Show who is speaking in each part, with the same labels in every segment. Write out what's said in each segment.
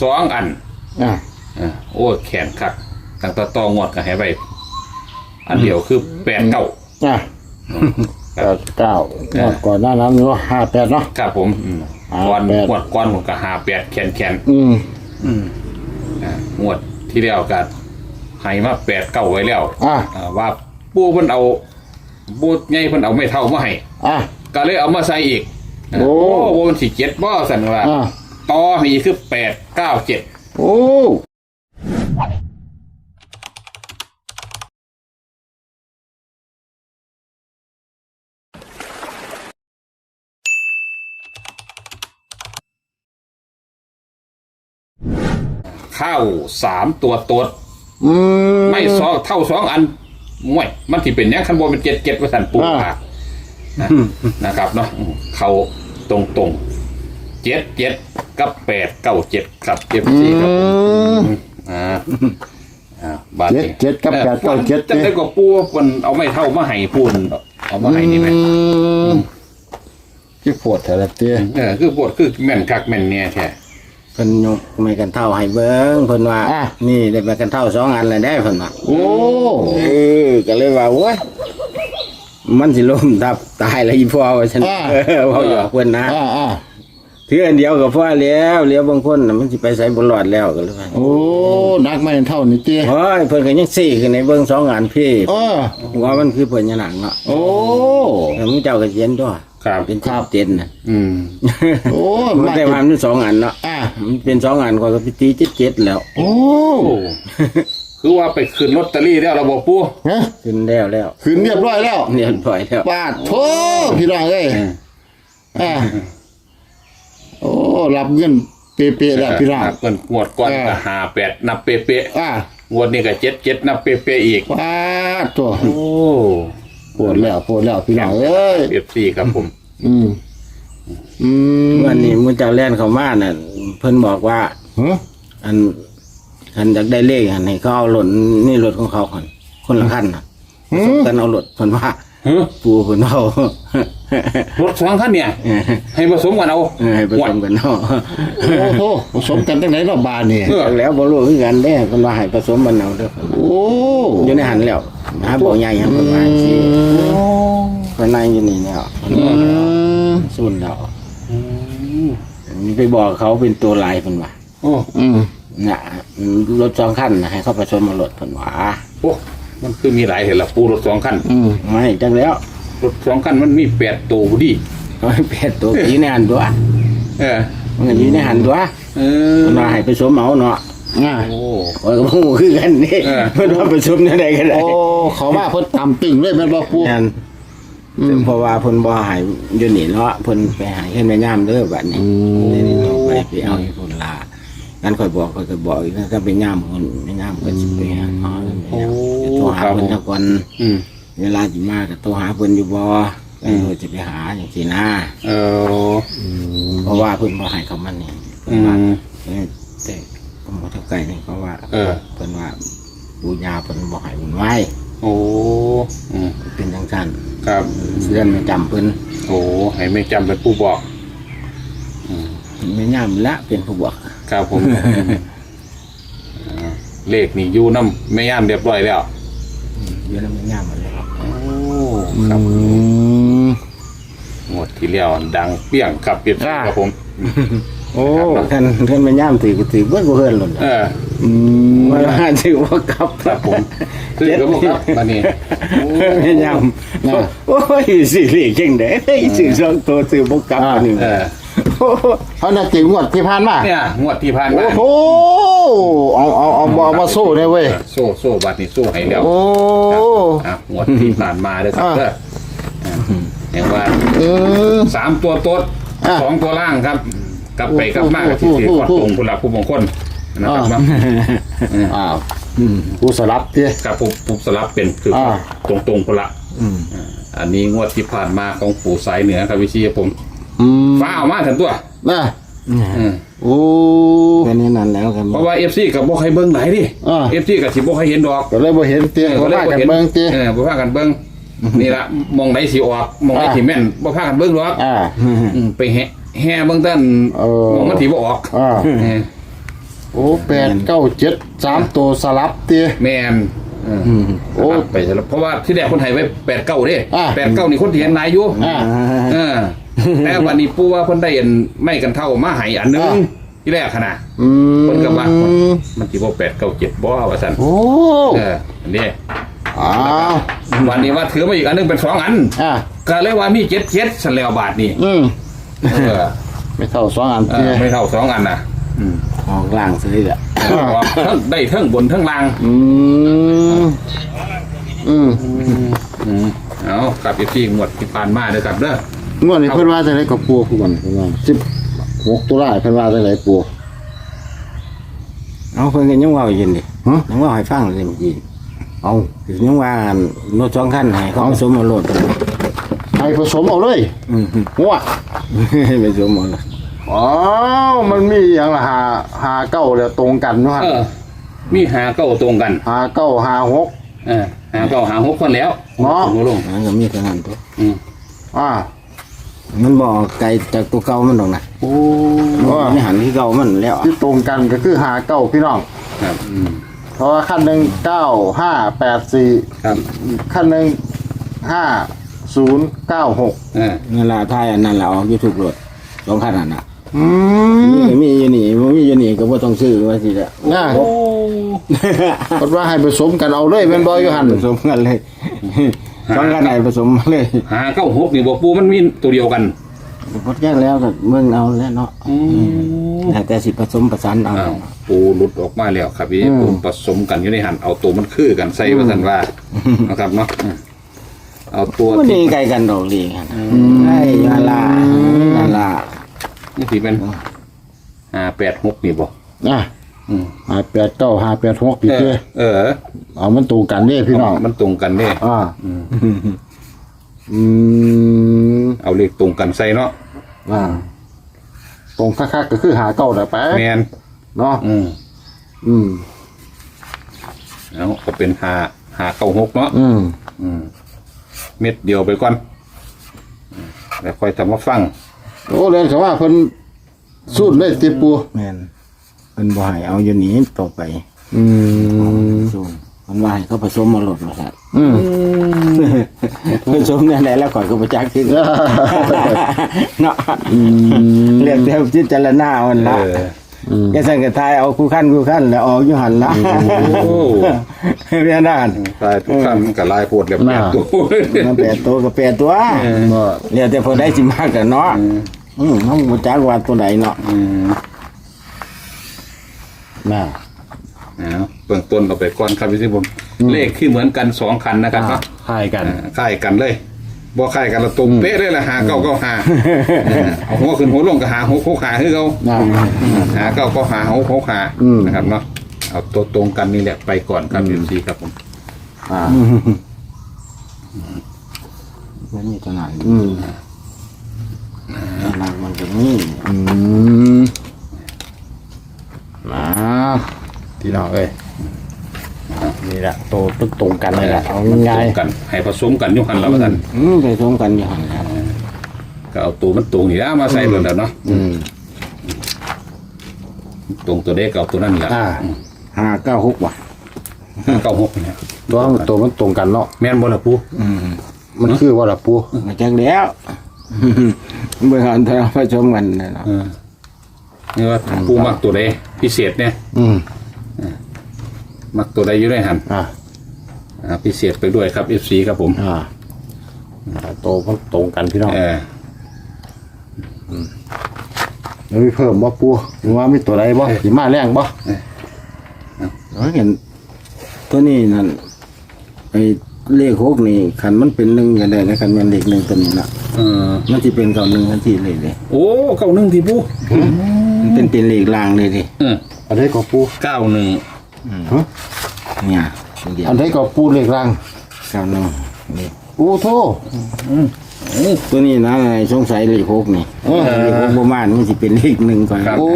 Speaker 1: สองอัน
Speaker 2: อะ
Speaker 1: อ่าโอ้แขนคักตั้งแต่ตองวดก็ให้ไว้อันเดียวคือแปดเก้า
Speaker 2: อะแปดเก้า
Speaker 1: เออ
Speaker 2: งวดก่อนหน้านั้นเนาะห้าแปดเนาะ
Speaker 1: ครับผมอืม
Speaker 2: อ่า
Speaker 1: ก้อน
Speaker 2: แปด
Speaker 1: งวดก้อนผมก็หาแปดแขนแขน
Speaker 2: อืม
Speaker 1: อ่างวดที่แล้วก็ให้มาแปดเก้าไว้แล้ว
Speaker 2: อะ
Speaker 1: อ่าว่าปูเพิ่นเอาปูใหญ่เพิ่นเอาไม่เท่ามาให้
Speaker 2: อะ
Speaker 1: ก็เลยเอามาใส่อีก
Speaker 2: โอ้
Speaker 1: โอ้มันสิเจ็ดบ่สั่นว่า
Speaker 2: อะ
Speaker 1: ต่อให้อีกคือแปดเก้าเจ็ด
Speaker 2: โอ้
Speaker 1: เข้าสามตัวตด
Speaker 2: อืม
Speaker 1: ไม่สองเท่าสองอันมวยมันที่เป็นหยังคันบนเป็นเจ็ดเจ็ดว่าสันปู
Speaker 2: อ่า
Speaker 1: ว่านะนะครับเนาะอืมเขาตรงตรงเจ็ดเจ็ด กับแปดเก้าเจ็ดครับเจ็ดสี่ครับผม
Speaker 2: อืม
Speaker 1: อ่าอ่าบาท
Speaker 2: เจ็ดเจ็ดกับแปดเก้าเจ็ด
Speaker 1: จะได้ก็ปูมันเอาไม่เท่ามาให้ปูนเอามาให้นี่ไหม
Speaker 2: อืมที่ปวดแต่ละเตี้ย
Speaker 1: เออคือปวดคือแม่นคักแม่นเนี่ยแท้
Speaker 3: เพิ่นยกไม้กันเท่าให้เบิ่งเพิ่นว่า
Speaker 2: อะ
Speaker 3: นี่ได้ไม้กันเท่าสองอันเลยได้เพิ่นว่า
Speaker 2: โอ้
Speaker 3: เออก็เลยว่าโอ้ยมันสิล้มทับตายแล้วอีพ่อว่าฉันเออเว้าหยอกเพิ่นนะ
Speaker 2: อะอะ
Speaker 3: ถืออันเดียวก็พอแล้วเลี้ยวบางคนน่ะมันสิไปใส่บ่รอดแล้วก็เลยว่า
Speaker 2: โอ้นักไม่เท่านี่เตี้ย
Speaker 3: โอ้ยเพิ่นก็ยังซี่ขึ้นในเบิ่งสองอันพี่
Speaker 2: เออ
Speaker 3: ว่ามันคือเพิ่นยนังเนาะ
Speaker 2: โอ้
Speaker 3: แล้วมึงเจ้าก็เขียนด้วย
Speaker 1: ครับ
Speaker 3: เป็น
Speaker 2: ครับ
Speaker 3: เจ็ดน่ะ
Speaker 1: อืม
Speaker 2: โอ้
Speaker 3: มัน
Speaker 2: มา
Speaker 3: ได้มามันสองอันเนาะ
Speaker 2: อะ
Speaker 3: มันเป็นสองอันก็ก็ไปตีเจ็ดเจ็ดแล้ว
Speaker 2: โอ้
Speaker 1: โอ้คือว่าไปขึ้นลอตเตอรี่แล้วระบบปู
Speaker 2: ฮะ
Speaker 3: ขึ้นแล้วแล้ว
Speaker 2: คืนเรียบร้อยแล้ว
Speaker 3: เรียบร้อยแล้ว
Speaker 2: บาทโถพี่น้องเอ้ยอะโอ้ รับเงินเป๊ะๆแล้วพี่น้อง
Speaker 1: เงินงวดก้อน
Speaker 2: เออ
Speaker 1: ก็หาแปดนับเป๊ะ
Speaker 2: อะ
Speaker 1: ๆงวดนี้ก็เจ็ดเจ็ดนับเป๊ะๆอีก
Speaker 2: บาทตัว
Speaker 1: โอ้
Speaker 2: ปวดแล้วปวดแล้วพี่น้องเอ้ย
Speaker 1: เอฟซีครับผม
Speaker 2: อืมอืม
Speaker 3: วันนี้มึงเจ้าแล่นเข้ามาน่ะเพิ่นบอกว่า
Speaker 2: ฮะ
Speaker 3: อันอันอยากได้เลขอันให้เขาเอารถนี่รถของเขาคนคนละคันน่ะผสมกันเอารถเพิ่นว่า
Speaker 1: เฮ้ย
Speaker 3: ปูเพิ่นเอา
Speaker 1: รถสองคันเนี่ย ให้ผสมกันเอา
Speaker 3: เออให้ผสมกันเอา
Speaker 2: โอ้โหผสมกันตั้งไหนรอบบานนี่
Speaker 1: เออ
Speaker 3: จากแล้วบ่รู้คือกันเด้เพิ่นว่าให้ผสมมันเอาเด้อ
Speaker 2: โอ้
Speaker 3: อยู่ในหันแล้วหาบ่ใหญ่หยังเพิ่นว่าสิเพิ่นนั่งอยู่นี่แล้วเพิ่น
Speaker 2: อื
Speaker 3: ว่ามสุนแล้ว
Speaker 1: อืม
Speaker 3: ไปบอกเขาเป็นตัวลายเพิ่นว่า
Speaker 1: โอ้
Speaker 2: อืม
Speaker 3: น่ะรถสองคันน่ะให้เขาผสมมารถเพิ่นว่า
Speaker 1: โอ้มันคือมีหลายเห็นละปูรถสองคัน
Speaker 2: อืม
Speaker 3: ไม่จังแล้ว
Speaker 1: รถสองคันมันมีแปดตัวพอดี
Speaker 3: เขาให้เป็ดตัวอยู่ในหันตัว
Speaker 1: เออ
Speaker 3: มันก็อยู่ในหันตัว
Speaker 1: เออ
Speaker 3: มันว่าให้ผสมเอาเนาะ
Speaker 2: อะ
Speaker 1: โอ้
Speaker 3: โอ้ยก็บ่ฮู้คือกันนี่
Speaker 1: เออ
Speaker 3: เพิ่นว่าผสมได้ก็ได้
Speaker 2: โอ้เขาว่าเพิ่นตำตึงเลยแม่นบ่ปู
Speaker 3: นั่นซึ่งเพราะว่าเพิ่นบ่ให้อยู่นี่เนาะเพิ่นไปหาเฮ็ดแม่ย่ามเด้อบัดนี้นี่นี่ต้องไปไปเอาอยู่พุ่นล่ะนั่นค่อยบอกค่อยก็บอกอีกนะถ้าเป็นย่ามเพิ่นแม่ย่ามก็สิไปหาเขาแม่ย่ามจะโทรหาเพิ่นซะก่อน
Speaker 1: อืม
Speaker 3: เวลาสิมาก็โทรหาเพิ่นอยู่บ่เออจะไปหาจังซี่นะ
Speaker 1: เออ
Speaker 3: เพราะว่าเพิ่นบ่ให้เขามันนี่เพิ่
Speaker 1: อื
Speaker 3: นว่า
Speaker 1: ม
Speaker 3: เออแต่ผมบ่เท่าไกลนี่เพราะว่า
Speaker 1: เออ
Speaker 3: เพิ่นว่าปู่ย่าเพิ่นบ่ให้บุญไว้
Speaker 1: โอ้อืม
Speaker 3: เป็นจังซั่น
Speaker 1: ครับ
Speaker 3: เรื่องไม่จำเพิ่น
Speaker 1: โอ้ให้ไม่จำเป็นผู้บอก
Speaker 3: ไม่ย่ามละเป็นผู้บอก
Speaker 1: ครับผมอ่าเลขนี่อยู่น้ำไม่ย่ามเรียบร้อยแล้ว
Speaker 3: อยู่นำไม่ย่ามหมดแล้ว
Speaker 1: โอ้ ครับ
Speaker 2: อืม
Speaker 1: งวดที่แล้วดังเปี้ยงครับเปียก
Speaker 2: อ่า
Speaker 1: ครับผม
Speaker 2: โอ้
Speaker 3: ท่านท่านไม่ย่ามถือก็ถือเบิ่งบ่เฮือนหล่น
Speaker 1: เออ
Speaker 2: อืม
Speaker 3: ว่าว่าถือบ่กลับ
Speaker 1: ครับผมซื้อกับพวกครับมานี่โอ้
Speaker 3: ไม่ย่ามโอ้ยสิเลขจังได๋สิสองตัวซื้อบ่กลับอันนี้
Speaker 1: เออ
Speaker 3: โอ้โห
Speaker 2: เขาน่ะติงวดที่ผ่านมา
Speaker 1: เนี่ยงวดที่ผ่านมา
Speaker 2: โอ้โห เอาเอาเอาบ่เอามาสู้เนี่ยเว้ย
Speaker 1: โซ่โซ่บัตรนี่โซ่ให้แล้ว
Speaker 2: โอ้
Speaker 1: อะงวดที่ผ่านมาเด้อครับ
Speaker 2: อ่า
Speaker 1: เด้ออ่าเห็นว่า
Speaker 2: อืม
Speaker 1: สามตัวต้น
Speaker 2: อะ
Speaker 1: สองตัวล่างครับ กลับไปกลับมา
Speaker 2: โอ้
Speaker 1: ที่
Speaker 2: โห
Speaker 1: ที่
Speaker 2: โอ้
Speaker 1: ขอ
Speaker 2: โห
Speaker 1: ตรงคุณหลักผู้มงคลนะครับ
Speaker 2: อ่า
Speaker 1: เนาะ
Speaker 2: อ้าวกูสลับเตี้ย
Speaker 1: กับผู้ผู้สลับเป็นคืออา ตรงตรงๆคนละ
Speaker 3: อืม
Speaker 1: อ่าอันนี้งวดที่ผ่านมาของปู่สายเหนือครับวิชีผม
Speaker 2: อืม
Speaker 1: ฟ้าเอามาถึงตัว
Speaker 2: น่ะ
Speaker 1: อืม
Speaker 2: โอ้
Speaker 3: แค่นี้นั่นแล้วกัน
Speaker 1: เพราะว่าเอฟซีกับบ่ให้เบิ้งไหนดิ
Speaker 2: อ่า
Speaker 1: เอฟซีกับสิบ่ให้เห็นดอก
Speaker 2: ก็เลยบ่เห็นเตี้ยก็ว่ากันเบิ่งเตี้ย
Speaker 1: เออบ่พากันเบิ้งนี่ละมองไหนสิออกมองไหน
Speaker 2: อ่า
Speaker 1: สิแม่นบ่พากันเบิ้งหรอก
Speaker 2: อ่า
Speaker 1: อืมไปแห่แห่เบิ่งต้น
Speaker 2: เออ
Speaker 1: มองมันสิบ่ออก
Speaker 2: อ่า
Speaker 1: เออ
Speaker 2: โอ้แปดเก้าเจ็ดสามตัวสลับเตี้ย
Speaker 1: แมนเออ
Speaker 2: โอ้
Speaker 1: โอ้ไปแล้วเพราะว่าที่แรกคนไทยไว้แปดเก้าเด้
Speaker 2: อ่า
Speaker 1: แปดเก้านี่คนที่เห็นนายอยู่
Speaker 2: อ่า
Speaker 1: เออ แต่วันนี้ปูว่าเพิ่นได้เห็นไม่กันเท่ามาใหายอันหนึง
Speaker 2: อ่า
Speaker 1: ที่แรกขนาด
Speaker 2: อืม
Speaker 1: เพิ่นก็ว่ามันสิบ่แปดเก้าเจ็ดบ่ว่าซั่น
Speaker 2: โอ้
Speaker 1: เอออันนี้
Speaker 2: อ้าว
Speaker 1: วันนี้ว่าถือมาอีกอันหนึงเป็นสองอัน
Speaker 2: อะ
Speaker 1: ก็เลยว่ามีเจ็ดเจ็ดสันแล้วบาทนี่
Speaker 2: อืม
Speaker 1: เออ
Speaker 2: ไม่เท่าสองอัน
Speaker 1: เอ
Speaker 2: เตี้
Speaker 1: อยไม่เท่าสองอันนะอืม
Speaker 3: ออกล่างซื้อแหละ
Speaker 1: เออว่าทั้งได้ทั้งบนทั้งล่าง
Speaker 2: อืมอืม
Speaker 1: อืมเอากลับอีกที่งวดที่ผ่านมาเด้อครับเด้อ
Speaker 2: งวดนี้เพิ่นว่าจะได้กับปูคือกันเพิ่นว่าสิบหกตุลาเพิ่นว่าจะได้ปู
Speaker 3: เอาเพิ่นก็ยังเว่าอยู่นี่
Speaker 2: ฮะ
Speaker 3: ยังเว่าให้ฟังเลยเมื่อกี้
Speaker 2: เอา
Speaker 3: ยังว่ารถสองคันให้เขาผสมเอารถไป
Speaker 2: ให้ผสมเอาเลย
Speaker 3: อืม
Speaker 2: หัว
Speaker 3: ผสมเอารถ
Speaker 2: อ๋อมันมีอย่างละหาหาเก้าแล้วตรงกันเนาะ
Speaker 1: เออมีหาเก้าตรงกัน
Speaker 2: หาเก้าหาหก
Speaker 1: เออหาเก้าหาหกคนแล้ว
Speaker 2: เนาะ
Speaker 1: ลงลง
Speaker 3: มันก็มีเท่านั้นตัว
Speaker 1: อืม
Speaker 2: อ่า
Speaker 3: มันบอกไกลจากตัวเก่ามันดอกนะ
Speaker 2: โอ้
Speaker 3: มันไม่หันที่เก่ามันแล้ว
Speaker 2: ที่ตรงกันก็คือหาเก้าพี่น้อง
Speaker 1: ครับอืม
Speaker 2: เพราะว่าขั้นหนึ่งเก้าห้าแปดสี่
Speaker 1: ครับ
Speaker 2: ขั้นหนึ่งห้าศูนย์เก้าหก
Speaker 1: เออ
Speaker 3: นั่นละท้ายอันนั้นแหละออกยูทูบรถสองคันนั่นน่ะ
Speaker 2: อืม
Speaker 3: มีมีอยู่นี่บ่มีอยู่นี่ก็บ่ต้องซื้อว่าสิละ
Speaker 2: น่าเพราะว่าให้ผสมกันเอาเลยเป็นบอยอยู่หัน
Speaker 3: ผสมกันเลย สองคันไหนผสมเลย
Speaker 1: หาเก้าหกนี่บอกปูมันมีตัวเดียวกัน
Speaker 3: พดแยกแล้วก็เมืองเอาแล้วเนาะแต่แต่สิผสมประสานเอา
Speaker 1: อ้าวปูหลุดออกมาแล้วครับพี่ปูผสมกันอยู่ในหันเอาตัวมันคือกันใส่ว่าสันว่านะครับเนาะอืมเอาตัว
Speaker 3: มัน
Speaker 1: ที่
Speaker 3: ดีไกลกันดอกดีกันไอ้ยาลาลาลา
Speaker 1: นี่ที่เป็นห้าแปดหกนี่บอก
Speaker 2: อะ
Speaker 1: อืม
Speaker 2: หาแปดเก้าหาแปดหกพี่
Speaker 1: เอ
Speaker 2: เจ้
Speaker 1: อเออ
Speaker 2: เอามันตรงกันเด้พี่น้อง
Speaker 1: มันตรงกันเนี่ย
Speaker 2: อ่าอืม
Speaker 1: เอาเลขตรงกันใส่เนาะ
Speaker 2: อ่าตรงคักๆก็คือหาเก้าแต่ไป
Speaker 1: แมน
Speaker 2: เนาะ
Speaker 1: อืม
Speaker 2: อืม
Speaker 1: เอาก็เป็นหาหาเก้าหกเนาะ
Speaker 2: อืม
Speaker 1: อืมเม็ดเดียวไปก่อนอืมแล้วค่อยทำมาฟัง
Speaker 2: โอ้เลยเขาว่าเพิ่นสูดเลยติปู
Speaker 3: แม่น เป็นบ่ให้เอาอยู่นี่ต่อไป
Speaker 2: อืม
Speaker 3: สูงมันว่าให้เขาผสมมาหลดมาสัตว์
Speaker 2: อืม
Speaker 3: ผสมเนี่ยไหนแล้วก่อนก็ประจักษ์ที่เนาะ
Speaker 2: อืม
Speaker 3: เรียกเทวจิตจารณามัน
Speaker 1: เอ
Speaker 3: ละ
Speaker 1: อ
Speaker 2: อืม
Speaker 3: แกสั่งกระทายเอาคู่ขั้นคู่ขั้นแล้วออกอยู่หันละ
Speaker 1: โอ้
Speaker 3: เรียนด้าน
Speaker 1: ตายทุกครั้งมันก็ลายโพดแล้วแปดตัว
Speaker 3: มันแปดตัวก็แปดตัว
Speaker 2: บ่
Speaker 3: เรียกแต่พอได้สิมากกันเนาะอืมน้องประจักษ์ว่าตัวไหนเนาะ
Speaker 1: อืม
Speaker 2: น่า
Speaker 1: เอาเบื้องต้นเอาไปก่อนครับพี่สิผมเลขคือเหมือนกันสองคันนะครับเนาะ
Speaker 2: คล้ายกัน
Speaker 1: อ่าค่ายกันเลยบ่ค่ายกันละตุ่มเป๊ะเลยละหาเก้าเก้าหาเออเอาหัวขึ้นหัวลงก็หาหกหกหาคือเขา
Speaker 2: น่า
Speaker 1: หาเก้าก็หาหกหกหา
Speaker 2: อืม
Speaker 1: นะครับเนาะเอาตัวตรงกันนี่แหละไปก่อนครับพี่ซีครับผม
Speaker 2: อ่า
Speaker 3: มันมีตัวนั้น
Speaker 2: อืม
Speaker 3: หลังมันก็นี่
Speaker 2: อืม มาพี่น้องเอ้ยนี่แหละโตตึกตรงกันเลยแหละเอาง่าย
Speaker 1: ตรงกัน ให้ผสมกันอยุคันแล้วกัน
Speaker 3: อืมไปสมกันอยู่หันแล้ว
Speaker 1: ก็เอาตัวมันตรงนี่แล้วมาใส่เลยแล้วเนาะ
Speaker 2: ๆอืม
Speaker 1: ตรงตัวเด็กเอาตัวนั้นนี่ละ
Speaker 2: อ่า
Speaker 3: ห้าเก้าหกว่ะ
Speaker 1: ห้าเก้าหกเนี่ย
Speaker 2: ตัวมันตัวมันตรงกันเนาะ
Speaker 1: แม่นบ่ละปู
Speaker 3: อืม
Speaker 2: มันคือว่าละปู
Speaker 3: มาจากแล้วเมื่อหันเธอไปชมกันนะเนาะ
Speaker 1: เออนี่ว่าปูมักตัวใด พิเศษเนี่ย
Speaker 2: อืม
Speaker 1: มักตัวใดอยู่ได้หัน
Speaker 2: อ่า
Speaker 1: อ่าพิเศษไปด้วยครับ FC ครับผม
Speaker 2: อ่าอ่าโตมันตรงกันพี่น้อง
Speaker 1: เออ
Speaker 2: แล้วมีเพิ่มบ่ปูหรือว่ามีตัวใดบ่สิมาแรงบ่
Speaker 3: เราเห็นตัวนี้นั่นไอ้เลขหกนี่ขันมันเป็นหนึ่งก็ได้นะขันมันเลขหนึ่งตัวนี้นะ
Speaker 1: เออ
Speaker 3: มันจะเป็นเก่าหนึ่งทันทีเลยเลย
Speaker 1: โอ้เก้าหนึ่งที่ปู
Speaker 3: มัน เป็นเป็นเลขลางเลยดิ
Speaker 1: เออ
Speaker 2: อันใดก็ปู
Speaker 1: เก้าหนึ่ง
Speaker 2: ฮะ
Speaker 3: เนี่ยตัวเดียว
Speaker 2: อันใดก็ปูเลขรัง
Speaker 3: เก้าหนึ่งนี่
Speaker 2: โอ้โท
Speaker 3: ตัวนี้นะไอ้สงสัยเลขหกนี่เลขหกประมาณมันจะเป็นเลขหนึ่งก่อน
Speaker 1: ครับ
Speaker 2: โอ้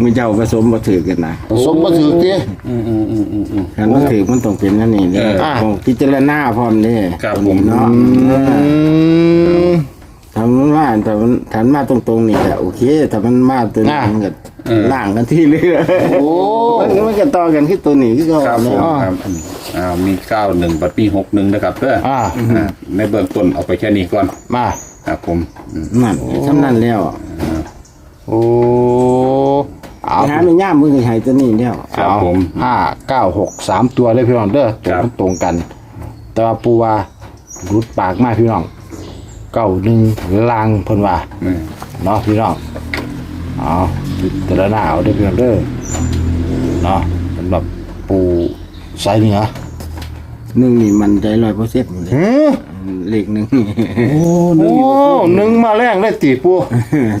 Speaker 3: มือเจ้าผสมมาถือกันนะ
Speaker 2: สมบ่ถือติ
Speaker 1: อืมอืมอืมอืมอืม
Speaker 3: ขันมันถือมันต้องเป็นนั่นนี่เนี่ย
Speaker 1: เออ
Speaker 3: ต้องพิจารณาพร้อมเนี่ย
Speaker 1: ครับ
Speaker 3: ตัวนี้
Speaker 1: ผม
Speaker 3: เนาะ
Speaker 2: อืม
Speaker 3: ถ้ามันมาแต่มันถ้ามันมาตรงๆนี่ก็โอเคถ้ามันมาตัวนี้
Speaker 2: อะ
Speaker 3: มันก็ล่างกันที่เรือ
Speaker 2: โอ้
Speaker 3: มันก็มันก็ต่อกันที่ตัวนี้คือก็
Speaker 1: ครับผม
Speaker 3: เนาะ
Speaker 1: ครับอ้าวมีเก้าหนึ่งบัดปีหกหนึ่งนะครับเพื่อ
Speaker 2: อ่า
Speaker 1: อ่าในเบื้องต้นเอาไปแค่นี้ก่อน
Speaker 2: มา
Speaker 1: ครับผมอืม
Speaker 3: นั่นทำนั่นแล้ว
Speaker 2: โอ้เอา
Speaker 3: ไปหาไม่ย่ามมือก็ให้ตัวนี้แล้ว
Speaker 1: ครับผม
Speaker 2: ห้าเก้าหกสามตัวเลยพี่น้องเด้อตร
Speaker 1: ครั
Speaker 2: ง
Speaker 1: บ
Speaker 2: ตรงกัน แต่ว่าปูว่ารุดปากมากพี่น้อง เก้าหนึ่งลางเพิ่นว่า
Speaker 1: อืม
Speaker 2: เนาะพี่น้องเอาพิจารณาเอาเด้อพี่น้องเด้อเนาะสำหรับปูสายเหนือ
Speaker 3: หนึ่งนี่มันใจร้อยเปอร์เซ็นต์เลย
Speaker 2: หือ
Speaker 3: เลขหนึ่ง
Speaker 2: โอ้หนึ่งมาแรงได้ตีปู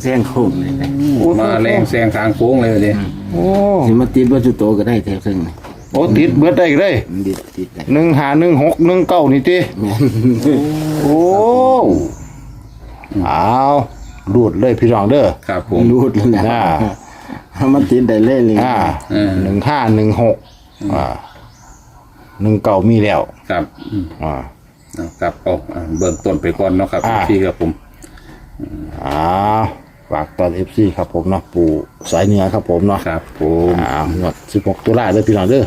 Speaker 3: แซงโค้งเลยนะ
Speaker 1: มาแรงแซงทางโค้งเลยเลย
Speaker 2: โอ้
Speaker 3: สิมาติดวัตถุโตก็ได้แถวครึ่งนี่
Speaker 2: โอ้ติดเบิดได้อีกเลย
Speaker 3: มันติดติดได้
Speaker 2: หนึ่งหาหนึ่งหกหนึ่งเก้านี่ตี
Speaker 3: แม่น
Speaker 2: โอ้ เอารูดเลยพี่น้องเด้อ
Speaker 1: ครับผม
Speaker 3: รูดแล้วนะ
Speaker 2: อ่า
Speaker 3: เอามาติดได้เลยเลย
Speaker 2: อ่า
Speaker 1: เออ
Speaker 2: หนึ่งห้าหนึ่งหกอ่าหนึ่งเก้ามีแล้ว
Speaker 1: ครับอืม
Speaker 2: อ่า
Speaker 1: เอาครับเอาอ่าเบื้องต้นไปก่อนเนาะครับ
Speaker 2: อ่า
Speaker 1: พี่ครับผม
Speaker 2: อ่าฝากตอนเอฟซีครับผมเนาะปู่สายเหนือครับผมเนาะ
Speaker 1: ครับผม
Speaker 2: อ่างวดสิบหกตุลาเด้อพี่น้องเด้อ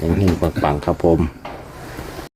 Speaker 2: ยังหิ่งปังๆครับผม